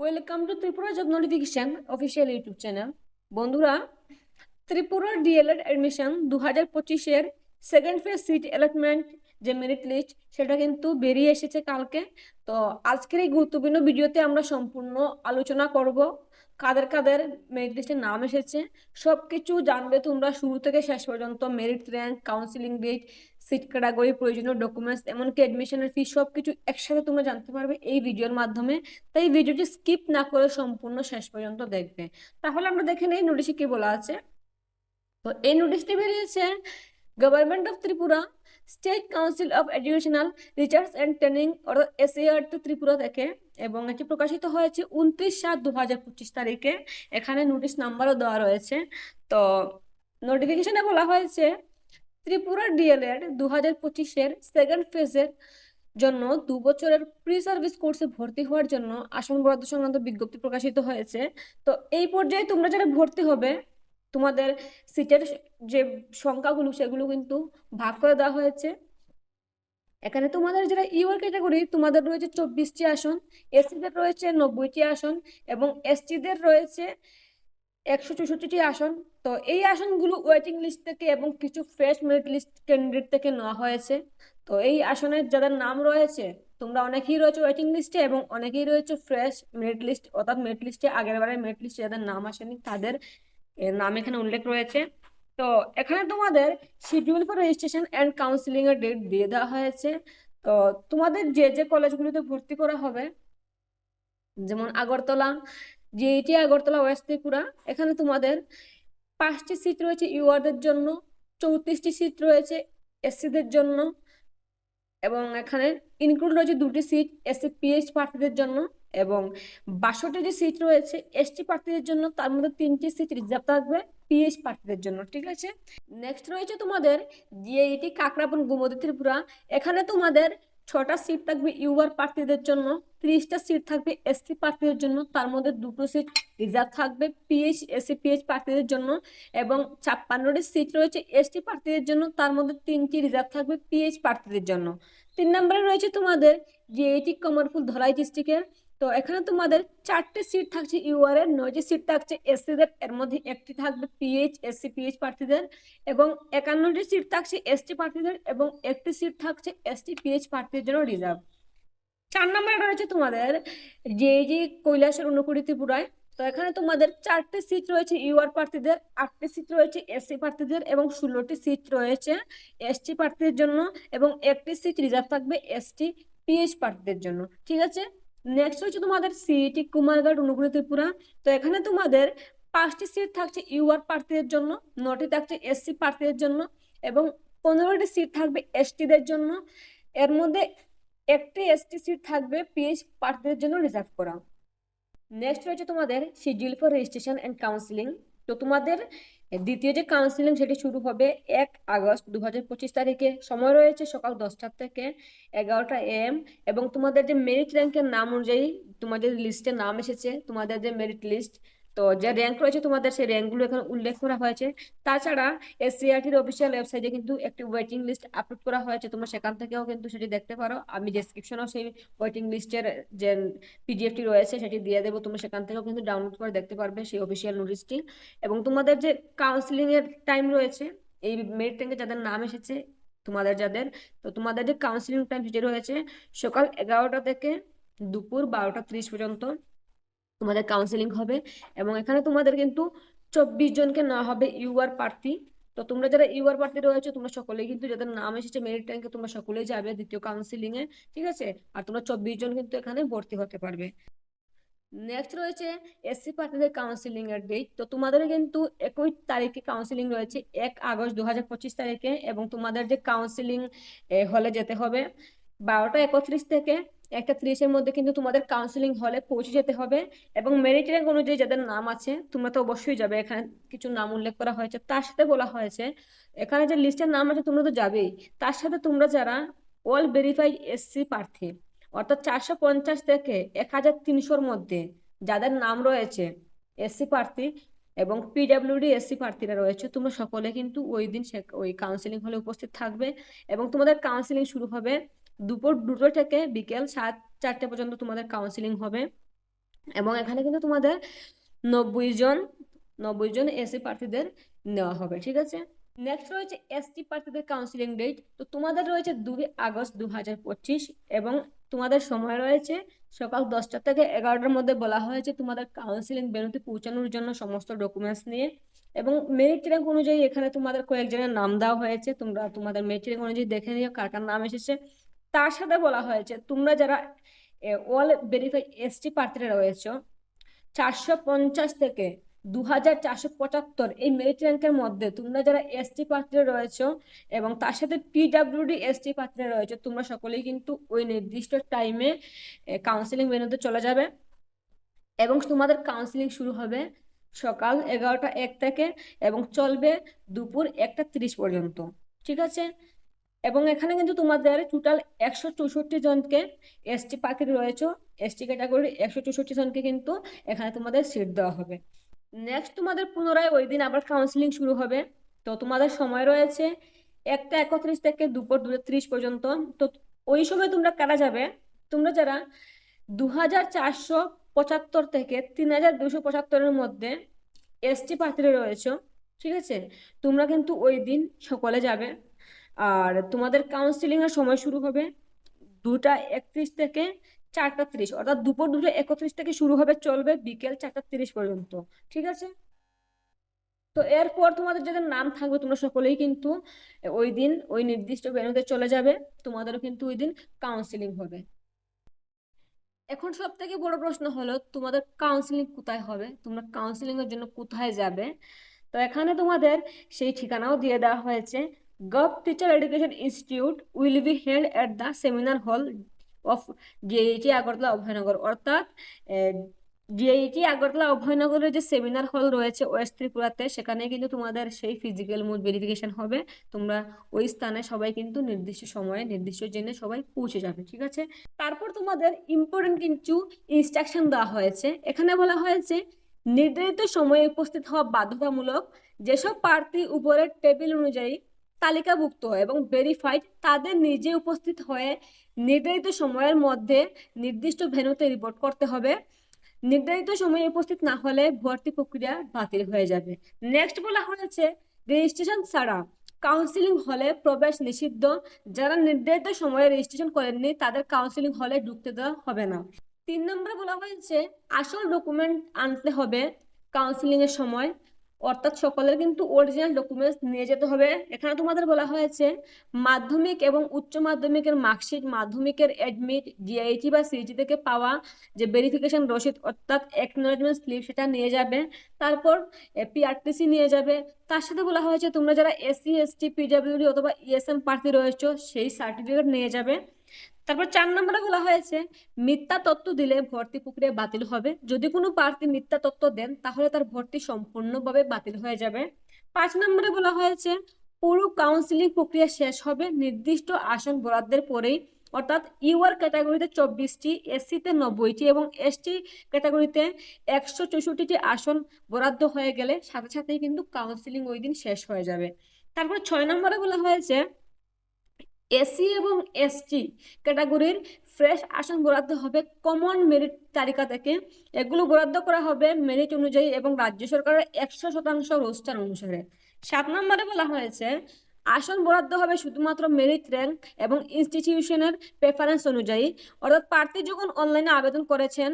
Welcome to Tripura job notification official YouTube channel বন্ধুরা ত্রিপুরার DElEd admission দু হাজার পঁচিশের সেকেন্ড ফেজ সিট অ্যালটমেন্ট যে মেরিট লিস্ট সেটা কিন্তু বেরিয়ে এসেছে কালকে। তো আজকের এই গুরুত্বপূর্ণ ভিডিওতে আমরা সম্পূর্ণ আলোচনা করব, কাদের কাদের মেরিট লিস্টে নাম এসেছে। সব কিছু জানবে তোমরা শুরু থেকে শেষ পর্যন্ত merit rank counselling date seat category প্রয়োজনীয় ডকুমেন্টস এমনকি অ্যাডমিশনের ফি সব কিছু একসাথে তোমরা জানতে পারবে এই ভিডিওর মাধ্যমে। তাই ভিডিওটি স্কিপ না করে সম্পূর্ণ শেষ পর্যন্ত দেখবে। তাহলে আমরা দেখে নেই নোটিশে কি বলা আছে। তো এই নোটিশটি বেরিয়েছে government of Tripura state council of educational research and training অর্থাৎ এসএআর ত্রিপুরা থেকে, এবং এটি প্রকাশিত হয়েছে উনত্রিশ সাত দু হাজার পঁচিশ তারিখে। এখানে নোটিশ নাম্বারও দেওয়া রয়েছে। তো নোটিফিকেশনে বলা হয়েছে ত্রিপুরা ডিএলএড দু হাজার পঁচিশের সেকেন্ড ফেজের জন্য দু বছরের প্রি সার্ভিস কোর্সে ভর্তি হওয়ার জন্য আসন বরাদ্দ সংক্রান্ত বিজ্ঞপ্তি প্রকাশিত হয়েছে। তো এই পর্যায়ে তোমরা যারা ভর্তি হবে, তোমাদের সিটের যে সংখ্যাগুলো, সেগুলো কিন্তু ভাগ করে দেওয়া হয়েছে। এখানে তোমাদের যারা ইউআর ক্যাটাগরি তোমাদের রয়েছে চব্বিশটি আসন এসসিদের রয়েছে নব্বইটি আসন এবং এসটিদের রয়েছে একশো চৌষট্টিটি আসন। তো এই আসনগুলো ওয়েটিং লিস্ট থেকে এবং কিছু ফ্রেশ মেরিট লিস্ট ক্যান্ডিডেট থেকে নেওয়া হয়েছে। তো এই আসনের যাদের নাম রয়েছে, তোমরা অনেকেই রয়েছে ওয়েটিং লিস্টে এবং অনেকেই রয়েছে ফ্রেশ মেরিট লিস্ট অর্থাৎ মেরিট লিস্টে আগের বারের মেরিট লিস্টে যাদের নাম আসেনি, তাদের নাম এখানে উল্লেখ রয়েছে। তো এখানে তোমাদের schedule for registration and counselling এর ডেট দিয়ে দেওয়া হয়েছে। তো তোমাদের যে যে কলেজগুলিতে ভর্তি করা হবে, যেমন আগরতলা জিআইটি আগরতলা ওয়েস্ট ত্রিপুরা। এখানে তোমাদের পাঁচটি সিট রয়েছে ইউআরদের জন্য, চৌত্রিশটি সিট রয়েছে এসসিদের জন্য, এবং এখানে ইনক্লুড রয়েছে দুটি সিট এসসি পিএইচ প্রার্থীদের জন্য, এবং বাষট্টি যে সিট রয়েছে এসটি প্রার্থীদের জন্য, তার মধ্যে তিনটি সিট রিজার্ভ থাকবে পিএইচ প্রার্থীদের জন্য, ঠিক আছে? নেক্সট রয়েছে তোমাদের জিআইটি কাকরাপন গোমতী ত্রিপুরা। এখানে তোমাদের ছটা সিট থাকবে ইউআর প্রার্থীদের জন্য, ত্রিশটা সিট থাকবে এসসি প্রার্থীদের জন্য, তার মধ্যে দুটো সিট রিজার্ভ থাকবে পিএইচ এসসি পিএইচ প্রার্থীদের জন্য এবং ছাপ্পান্নটি সিট রয়েছে এসটি প্রার্থীদের জন্য, তার মধ্যে তিনটি রিজার্ভ থাকবে পিএইচ প্রার্থীদের জন্য। তিন নম্বরে রয়েছে তোমাদের জিআইটি কমরফুল ধলাই ডিস্ট্রিক্টের তো এখানে তোমাদের চারটে সিট থাকছে ইউআর এর, নয়টি সিট থাকছে এসসিদের এর মধ্যে একটি থাকবে পিএইচ এসসি পিএইচ প্রার্থীদের এবং একান্নটি সিট থাকছে এসটি প্রার্থীদের এবং একটি সিট থাকছে এসটি পিএইচ প্রার্থীদের জন্য রিজার্ভ চার নম্বরে রয়েছে তোমাদের জেইজি কৈলাসের অনুকুড়ি ত্রিপুরায়। তো এখানে তোমাদের চারটে সিট রয়েছে ইউআর প্রার্থীদের, আটটি সিট রয়েছে এসসি প্রার্থীদের এবং ষোলোটি সিট রয়েছে এসটি প্রার্থীদের জন্য এবং একটি সিট রিজার্ভ থাকবে এসটি পিএইচ প্রার্থীদের জন্য। ঠিক আছে? নেক্সট হচ্ছে তোমাদের সিইটি কুমারঘাট অনুগুড়ি ত্রিপুরা তো এখানে তোমাদের পাঁচটি সিট থাকছে ইউআর প্রার্থীদের জন্য, নটি থাকছে এসসি প্রার্থীদের জন্য এবং পনেরোটি সিট থাকবে এসটিদের জন্য। এর মধ্যে একটি এসটি সিট থাকবে পিএইচ প্রার্থীদের জন্য রিজার্ভ করা। নেক্সট রয়েছে তোমাদের schedule for registration and counselling তো তোমাদের দ্বিতীয় যে কাউন্সিলিং সেটি শুরু হবে এক আগস্ট দু হাজার পঁচিশ তারিখে। সময় রয়েছে সকাল দশটার থেকে এগারোটা এম এবং তোমাদের যে মেরিট র্যাঙ্কের নাম অনুযায়ী তোমাদের লিস্টে নাম এসেছে। তোমাদের যে মেরিট লিস্ট তো যে র্যাঙ্ক রয়েছে তোমাদের সেই র্যাঙ্কগুলো এখানে উল্লেখ করা হয়েছে। তাছাড়া এস এসসিআরটির অফিসিয়াল ওয়েবসাইটে কিন্তু একটি ওয়েটিং লিস্ট আপলোড করা হয়েছে। তোমরা সেখান থেকেও কিন্তু সেটি দেখতে পারো। আমি ডেসক্রিপশনেও সেই ওয়েটিং লিস্টের যে পিডিএফটি রয়েছে সেটি দিয়ে দেবো। তোমরা সেখান থেকেও কিন্তু ডাউনলোড করে দেখতে পারবে সেই অফিসিয়াল নোটিশটি এবং তোমাদের যে কাউন্সিলিং এর টাইম রয়েছে, এই মেরিট র্যাঙ্কে যাদের নাম এসেছে, তোমাদের যাদের, তো তোমাদের যে কাউন্সিলিং টাইম সেটি রয়েছে সকাল এগারোটা থেকে দুপুর বারোটা ত্রিশ পর্যন্ত। তোমাদের কাউন্সিলিং হবে এবং এখানে তোমাদের কিন্তু চব্বিশ জনকে না হবে ইউআর প্রার্থী। তো তোমরা যারা ইউআর প্রার্থী রয়েছে, তোমরা সকলেই কিন্তু যাদের নাম এসেছে মেরিট র্যাঙ্কে তোমরা সকলেই যাবে দ্বিতীয় কাউন্সিলিং এ, ঠিক আছে? আর তোমরা চব্বিশ জন কিন্তু এখানে ভর্তি হতে পারবে। নেক্সট রয়েছে এসসি প্রার্থীদের কাউন্সিলিং এর ডেট তো তোমাদের কিন্তু একই তারিখে কাউন্সিলিং রয়েছে, এক আগস্ট দু হাজার পঁচিশ তারিখে এবং তোমাদের যে কাউন্সিলিং হলে যেতে হবে, বারোটা একত্রিশ থেকে একটা ত্রিশের মধ্যে কিন্তু তোমাদের কাউন্সিলিং হলে পৌঁছে যেতে হবে এবং মেরিট অনুযায়ী যাদের নাম আছে, তোমরা তো অবশ্যই যাবে। এখানে কিছু নাম উল্লেখ করা হয়েছে। তার সাথে বলা হয়েছে, এখানে যে লিস্টের নাম আছে তোমরা তো যাবেই। তার সাথে তোমরা যারা অল ভেরিফাইড এসসি প্রার্থী, অর্থাৎ চারশো পঞ্চাশ থেকে এক হাজার তিনশোর মধ্যে যাদের নাম রয়েছে এসসি প্রার্থী এবং পিডাব্লিউডি এসসি প্রার্থীরা রয়েছে, তোমরা সকলে কিন্তু ওই দিন ওই কাউন্সিলিং হলে উপস্থিত থাকবে এবং তোমাদের কাউন্সিলিং শুরু হবে দুপুর দুটো থেকে বিকেল সাত, চারটে পর্যন্ত তোমাদের কাউন্সিলিং হবে। এবং এখানে কিন্তু তোমাদের নব্বই জন নব্বই জন এসি প্রার্থীদের নেওয়া হবে, ঠিক আছে? নেক্সট রয়েছে এসটি প্রার্থীদের কাউন্সিলিং ডেট তো তোমাদের রয়েছে দুই আগস্ট দু হাজার পঁচিশ এবং তোমাদের সময় রয়েছে সকাল দশটা থেকে এগারোটার মধ্যে বলা হয়েছে তোমাদের কাউন্সিলিং বেরোতে পৌঁছানোর জন্য সমস্ত ডকুমেন্টস নিয়ে। এবং মেরিট র্যাঙ্ক অনুযায়ী এখানে তোমাদের কয়েকজনের নাম দেওয়া হয়েছে। তোমরা তোমাদের মেরিট র্যাঙ্ক অনুযায়ী দেখে নিও কার কার নাম এসেছে। তার সাথে বলা হয়েছে তোমরা যারা অল ভেরিফাই এসটি প্রার্থীরা রয়েছে, চারশো পঞ্চাশ থেকে দু হাজার চারশো পঁচাত্তর এই মেরিট র্যাঙ্কের মধ্যে তোমরা যারা এসটি প্রার্থীরা রয়েছে এবং তার সাথে পিডাব্লিউডি এসটি প্রার্থীরা রয়েছে, তোমরা সকলেই কিন্তু ওই নির্দিষ্ট টাইমে কাউন্সিলিং বেরোতে চলে যাবে এবং তোমাদের কাউন্সিলিং শুরু হবে সকাল এগারোটা এক থেকে এবং চলবে দুপুর একটা তিরিশ পর্যন্ত। ঠিক আছে? এবং এখানে কিন্তু তোমাদের টোটাল একশো চৌষট্টি জনকে এসটি প্রার্থী রয়েছে। এসটি ক্যাটাগরির একশো চৌষট্টি জনকে কিন্তু এখানে তোমাদের সিট দেওয়া হবে। নেক্সট তোমাদের পুনরায় ওই দিন আবার কাউন্সিলিং শুরু হবে। তো তোমাদের সময় রয়েছে একটা একত্রিশ থেকে দুপুর দুটো ত্রিশ পর্যন্ত। তো ওই সময় তোমরা কারা যাবে? তোমরা যারা দু হাজার চারশো পঁচাত্তর থেকে তিন হাজার দুশো পঁচাত্তরের মধ্যে এসটি প্রার্থীরা রয়েছে, ঠিক আছে? তোমরা কিন্তু ওই দিন সকলে যাবে। আর তোমাদের কাউন্সিলিং এর সময় শুরু হবে দুটা একত্রিশ থেকে চারটা তিরিশ, অর্থাৎ দুপুর দুটো একত্রিশ থেকে শুরু হবে, চলবে বিকেল চারটা তিরিশ পর্যন্ত, ঠিক আছে? তো এরপর তোমাদের যাদের নাম থাকবে, তোমরা সকলেই কিন্তু ওই দিন ওই নির্দিষ্ট ভেন্যুতে চলে যাবে, তোমাদেরও কিন্তু ওই দিন কাউন্সিলিং হবে। এখন সব থেকে বড় প্রশ্ন হলো, তোমাদের কাউন্সিলিং কোথায় হবে? তোমরা কাউন্সিলিং এর জন্য কোথায় যাবে? তো এখানে তোমাদের সেই ঠিকানাও দিয়ে দেওয়া হয়েছে gov teacher education institute will be held at the seminar hall of DIT Agartala Abhoynagar অর্থাৎ ডিআইটি আগরতলা অভয়নগরের যে সেমিনার হল রয়েছে ওয়েস্ট ত্রিপুরাতে সেখানে কিন্তু তোমাদের সেই ফিজিক্যাল মুড ভেরিফিকেশন হবে। তোমরা ওই স্থানে সবাই কিন্তু নির্দিষ্ট সময়ে, নির্দিষ্ট জেনে সবাই পৌঁছে যাবে, ঠিক আছে? তারপর তোমাদের ইম্পর্টেন্ট কিছু ইনস্ট্রাকশন দেওয়া হয়েছে। এখানে বলা হয়েছে, নির্ধারিত সময়ে উপস্থিত হওয়া বাধ্যতামূলক যেসব প্রার্থী উপরের টেবিল অনুযায়ী তালিকাভুক্ত এবং ভেরিফাইড তাদের নিজে উপস্থিত হয়ে নির্ধারিত সময়ের মধ্যে নির্দিষ্ট ভেন্যুতে রিপোর্ট করতে হবে। নির্ধারিত সময়ে উপস্থিত না হলে ভর্তি প্রক্রিয়া বাতিল হয়ে যাবে। নেক্সট বলা হয়েছে রেজিস্ট্রেশন ছাড়া কাউন্সিলিং হলে প্রবেশ নিষিদ্ধ। যারা নির্ধারিত সময়ে রেজিস্ট্রেশন করেননি, তাদের কাউন্সিলিং হলে ঢুকতে দেওয়া হবে না। তিন নম্বরে বলা হয়েছে, আসল ডকুমেন্ট আনতে হবে কাউন্সিলিং এর সময়। অর্থাৎ সকলের কিন্তু অরিজিনাল ডকুমেন্টস নিয়ে যেতে হবে। এখানে তোমাদের বলা হয়েছে, মাধ্যমিক এবং উচ্চ মাধ্যমিকের মার্কশিট মাধ্যমিকের অ্যাডমিট ডিআইটি বা সিইটি থেকে পাওয়া যে ভেরিফিকেশন রসিদ অর্থাৎ একনোলেজমেন্ট স্লিপ সেটা নিয়ে যাবে। তারপর পিআরটিসি নিয়ে যাবে। তার সাথে বলা হয়েছে, তোমরা যারা এসসি এসটি পিডাব্লিউডি অথবা ইএসএম প্রার্থী রয়েছে, সেই সার্টিফিকেট নিয়ে যাবে। তারপর চার নম্বরে বলা হয়েছে, মিথ্যা তত্ত্ব দিলে ভর্তি প্রক্রিয়া বাতিল হবে। যদি কোনো প্রার্থী মিথ্যা তত্ত্ব দেন, তাহলে তার ভর্তি সম্পূর্ণভাবে বাতিল হয়ে যাবে। পাঁচ নম্বরে বলা হয়েছে, পুরো কাউন্সিলিং প্রক্রিয়া শেষ হবে। নির্দিষ্ট আসন বরাদ্দের পরেই, অর্থাৎ ইউআর ক্যাটাগরিতে চব্বিশটি, এসসিতে নব্বইটি এবং এসটি ক্যাটাগরিতে একশো চৌষট্টিটি আসন বরাদ্দ হয়ে গেলে সাথে সাথেই কিন্তু কাউন্সিলিং ওই দিন শেষ হয়ে যাবে। তারপর ছয় নম্বরে বলা হয়েছে এসসি এবং এসটি ক্যাটাগরির ফ্রেশ আসন বরাদ্দ হবে কমন মেরিট তালিকা থেকে। এগুলো বরাদ্দ করা হবে মেরিট অনুযায়ী এবং রাজ্য সরকারের একশো শতাংশ রোস্টার অনুসারে। সাত নম্বরে বলা হয়েছে, আসন বরাদ্দ হবে শুধুমাত্র মেরিট র্যাঙ্ক এবং ইনস্টিটিউশনের প্রেফারেন্স অনুযায়ী। অর্থাৎ প্রার্থী যখন অনলাইনে আবেদন করেছেন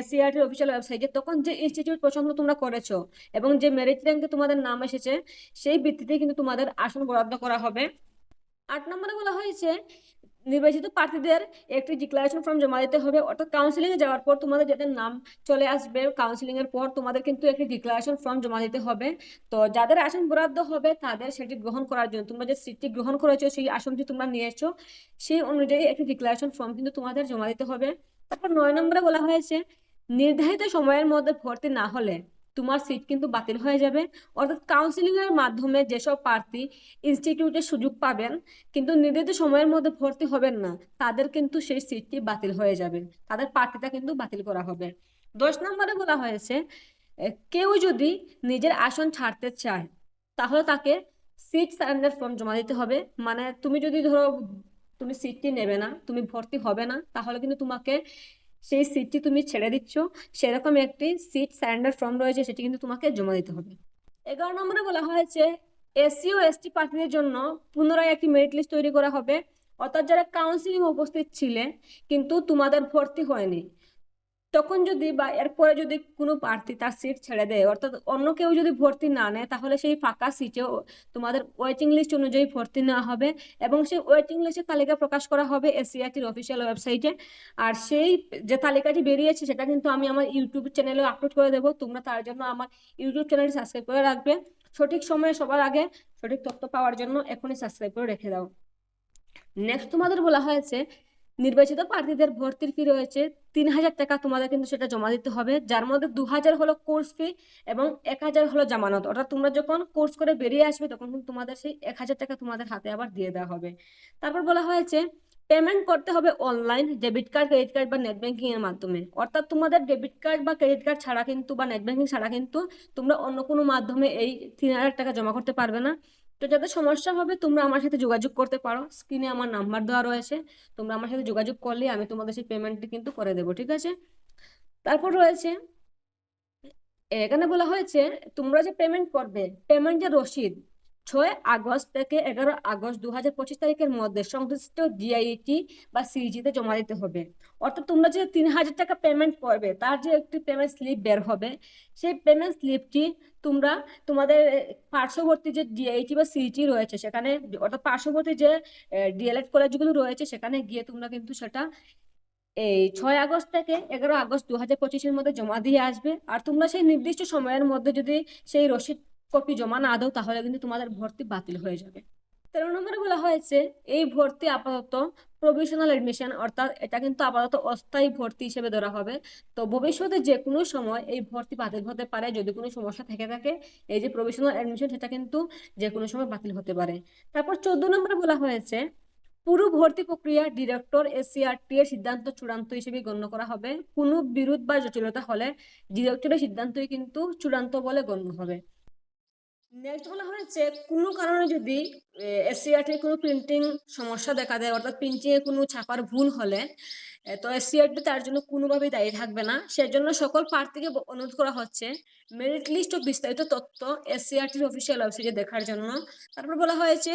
এসসিআরটির অফিসিয়াল ওয়েবসাইটে তখন যে ইনস্টিটিউট পছন্দ তোমরা করেছ এবং যে মেরিট র্যাঙ্কে তোমাদের নাম এসেছে, সেই ভিত্তিতে কিন্তু তোমাদের আসন বরাদ্দ করা হবে। আট নম্বরে বলা হয়েছে, নির্বাচিত প্রার্থীদের একটি ডিক্লারেশন ফর্ম জমা দিতে হবে। অর্থাৎ কাউন্সিলিং এ যাওয়ার পর তোমাদের যাদের নাম চলে আসবে কাউন্সিলিং এর পর তোমাদের কিন্তু একটি ডিক্লারেশন ফর্ম জমা দিতে হবে। তো যাদের আসন বরাদ্দ হবে, তাদের সেটি গ্রহণ করার জন্য, তোমরা যে সিটটি গ্রহণ করেছ, সেই আসনটি তোমরা নিয়েছো, সেই অনুযায়ী একটি ডিক্লারেশন ফর্ম কিন্তু তোমাদের জমা দিতে হবে। তারপর নয় নম্বরে বলা হয়েছে, নির্ধারিত সময়ের মধ্যে ভর্তি না হলে তোমার সিট কিন্তু বাতিল হয়ে যাবে। অর্থাৎ কাউন্সিলিং এর মাধ্যমে যেসব প্রার্থী ইনস্টিটিউটে সুযোগ পাবেন, কিন্তু নির্ধারিত সময়ের মধ্যে ভর্তি হবেন না, তাদের কিন্তু সেই সিটটি বাতিল হয়ে যাবে। তাদের প্রার্থীটা কিন্তু বাতিল করা হবে। দশ নম্বরে বলা হয়েছে কেউ যদি নিজের আসন ছাড়তে চায়, তাহলে তাকে সিট সারেন্ডার ফর্ম জমা দিতে হবে। মানে তুমি যদি ধরো, তুমি সিটটি নেবে না, তুমি ভর্তি হবে না, তাহলে কিন্তু তোমাকে সেই সিটটি তুমি ছেড়ে দিচ্ছ। সেরকম একটি সিট সারেন্ডার ফর্ম রয়েছে, সেটি কিন্তু তোমাকে জমা দিতে হবে। এগারো নম্বরে বলা হয়েছে এসসি ও এসটি প্রার্থীদের জন্য পুনরায় একটি মেরিট লিস্ট তৈরি করা হবে। অর্থাৎ যারা কাউন্সিলিং উপস্থিত ছিলেন, কিন্তু তোমাদের ভর্তি হয়নি তখন যদি বা এরপরে যদি কোনো প্রার্থী তার সিট ছেড়ে দেয়, অর্থাৎ অন্য কেউ যদি ভর্তি না নেয়, তাহলে সেই ফাঁকা সিটে তোমাদের ওয়েটিং লিস্ট অনুযায়ী ভর্তি নেওয়া হবে এবং সেই ওয়েটিং লিস্টের তালিকা প্রকাশ করা হবে এসিআইটির অফিসিয়াল ওয়েবসাইটে আর সেই যে তালিকাটি বেরিয়েছে, সেটা কিন্তু আমি আমার ইউটিউব চ্যানেলে আপলোড করে দেবো। তোমরা তার জন্য আমার ইউটিউব চ্যানেলটি সাবস্ক্রাইব করে রাখবে। সঠিক সময়ে সবার আগে সঠিক তথ্য পাওয়ার জন্য এখনই সাবস্ক্রাইব করে রেখে দাও। নেক্সট তোমাদের বলা হয়েছে নির্বাচিত প্রার্থীদের ভর্তির ফি রয়েছে তিন হাজার টাকা। তোমাদের কিন্তু সেটা জমা দিতে হবে। যার মধ্যে দু হাজার হলো কোর্স ফি এবং এক হাজার হলো জামানত। অর্থাৎ তোমরা যখন কোর্স করে বেরিয়ে আসবে, তখন কিন্তু তোমাদের সেই এক হাজার টাকা তোমাদের হাতে আবার দিয়ে দেওয়া হবে। তারপর বলা হয়েছে পেমেন্ট করতে হবে online debit card credit card বা নেট ব্যাংকিং এর মাধ্যমে। অর্থাৎ তোমাদের ডেবিট কার্ড বা ক্রেডিট কার্ড ছাড়া কিন্তু বা নেট ব্যাংকিং ছাড়া কিন্তু তোমরা অন্য কোনো মাধ্যমে এই তিন হাজার টাকা জমা করতে পারবে না। তো যাদের সমস্যা হবে, তোমরা আমার সাথে যোগাযোগ করতে পারো। স্ক্রিনে আমার নাম্বার দেওয়া রয়েছে। তোমরা আমার সাথে যোগাযোগ করলে আমি তোমাদের সেই পেমেন্টটি কিন্তু করে দেবো, ঠিক আছে? তারপর রয়েছে, এখানে বলা হয়েছে, তোমরা যে পেমেন্ট করবে পেমেন্ট যে রসিদ ছয় আগস্ট থেকে এগারো আগস্ট দু হাজার পঁচিশ তারিখের মধ্যে সংশ্লিষ্ট জিআইটি বা সিজিতে জমা দিতে হবে। অর্থাৎ তোমরা যে তিন হাজার টাকা পেমেন্ট করবে, তার যে একটি পেমেন্ট স্লিপ বের হবে, সেই পেমেন্ট স্লিপটি তোমরা তোমাদের পার্শ্ববর্তী যে ডিআইটি বা সিইটি রয়েছে সেখানে, অর্থাৎ পার্শ্ববর্তী যে ডিএলএড কলেজগুলো রয়েছে, সেখানে গিয়ে তোমরা কিন্তু সেটা এই ছয় আগস্ট থেকে এগারো আগস্ট দু হাজার পঁচিশের মধ্যে জমা দিয়ে আসবে। আর তোমরা সেই নির্দিষ্ট সময়ের মধ্যে যদি সেই রসিদ কপি জমা না দাও, তাহলে কিন্তু তোমাদের ভর্তি বাতিল হয়ে যাবে। তেরো নম্বরে বলা হয়েছে, এই ভর্তি আপাতত প্রভিশনাল এডমিশন অর্থাৎ এটা কিন্তু আপাতত অস্থায়ী ভর্তি হিসেবে ধরা হবে। তো ভবিষ্যতে যে কোনো সময় এই ভর্তি বাতিল হতে পারে, যদি কোনো সমস্যা থেকে থাকে, এই যে প্রভিশনাল এডমিশন সেটা কিন্তু যে কোনো সময় বাতিল হতে পারে। তারপর চোদ্দ নম্বরে বলা হয়েছে, পুরো ভর্তি প্রক্রিয়া ডিরেক্টর এসিআরটি এর সিদ্ধান্ত চূড়ান্ত হিসেবে গণ্য করা হবে। কোনো বিরোধ বা জটিলতা হলে ডিরেক্টরের সিদ্ধান্তই কিন্তু চূড়ান্ত বলে গণ্য হবে। নেক্সট বলা হয়েছে কোনো কারণে যদি এসসিআরটির কোনো প্রিন্টিং সমস্যা দেখা দেয়, অর্থাৎ প্রিন্টিংয়ে কোনো ছাপার ভুল হলে তো এসসিআরটি তার জন্য কোনোভাবেই দায়ী থাকবে না। সেজন্য সকল প্রার্থীকে অনুরোধ করা হচ্ছে মেরিট লিস্ট ও বিস্তারিত তথ্য এসসিআরটির অফিসিয়াল ওয়েবসাইটে দেখার জন্য। তারপর বলা হয়েছে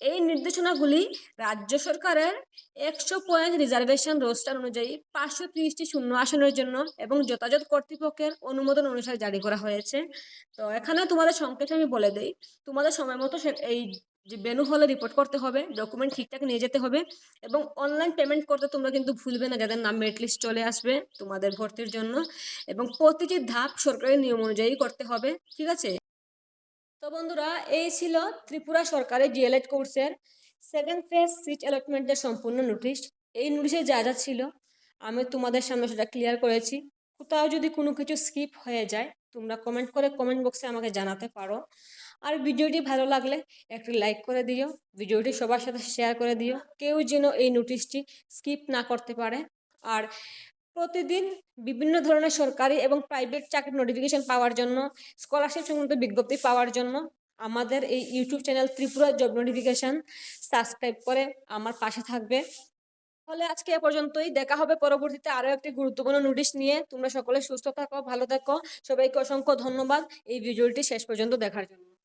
এই নির্দেশনাগুলি রাজ্য সরকারের একশো পয়েন্ট রিজার্ভেশন রোস্টার অনুযায়ী পাঁচশো ত্রিশটি শূন্য আসনের জন্য এবং যথাযথ কর্তৃপক্ষের অনুমোদন অনুসারে জারি করা হয়েছে। তো এখানে তোমাদের সংক্ষেপে আমি বলে দিই, তোমাদের সময় মতো এই যে বেনু হলে রিপোর্ট করতে হবে ডকুমেন্ট ঠিকঠাক নিয়ে যেতে হবে এবং অনলাইন পেমেন্ট করতে তোমরা কিন্তু ভুলবে না, যাদের নাম মেরিট লিস্ট চলে আসবে তোমাদের ভর্তির জন্য এবং প্রতিটি ধাপ সরকারি নিয়ম অনুযায়ী করতে হবে, ঠিক আছে? তো বন্ধুরা, এই ছিল ত্রিপুরা সরকারের ডিএলএড কোর্সের সেকেন্ড ফেজ সিট অ্যালটমেন্টের সম্পূর্ণ নোটিশ এই নোটিশে যা যা ছিল আমি তোমাদের সামনে সেটা ক্লিয়ার করেছি। কোথাও যদি কোনো কিছু স্কিপ হয়ে যায়, তোমরা কমেন্ট করে কমেন্ট বক্সে আমাকে জানাতে পারো। আর ভিডিওটি ভালো লাগলে একটি লাইক করে দিও, ভিডিওটি সবার সাথে শেয়ার করে দিও। কেউ যেন এই নোটিশটি স্কিপ না করতে পারে। আর প্রতিদিন বিভিন্ন ধরনের সরকারি এবং প্রাইভেট চাকরির নোটিফিকেশন পাওয়ার জন্য স্কলারশিপ সংক্রান্ত বিজ্ঞপ্তি পাওয়ার জন্য আমাদের এই YouTube channel Tripura job notification subscribe করে আমার পাশে থাকবে। তাহলে আজকে এ পর্যন্তই। দেখা হবে পরবর্তীতে আরও একটি গুরুত্বপূর্ণ নোটিশ নিয়ে। তোমরা সকলে সুস্থ থাকো, ভালো থাকো। সবাইকে অসংখ্য ধন্যবাদ এই ভিডিওটি শেষ পর্যন্ত দেখার জন্য।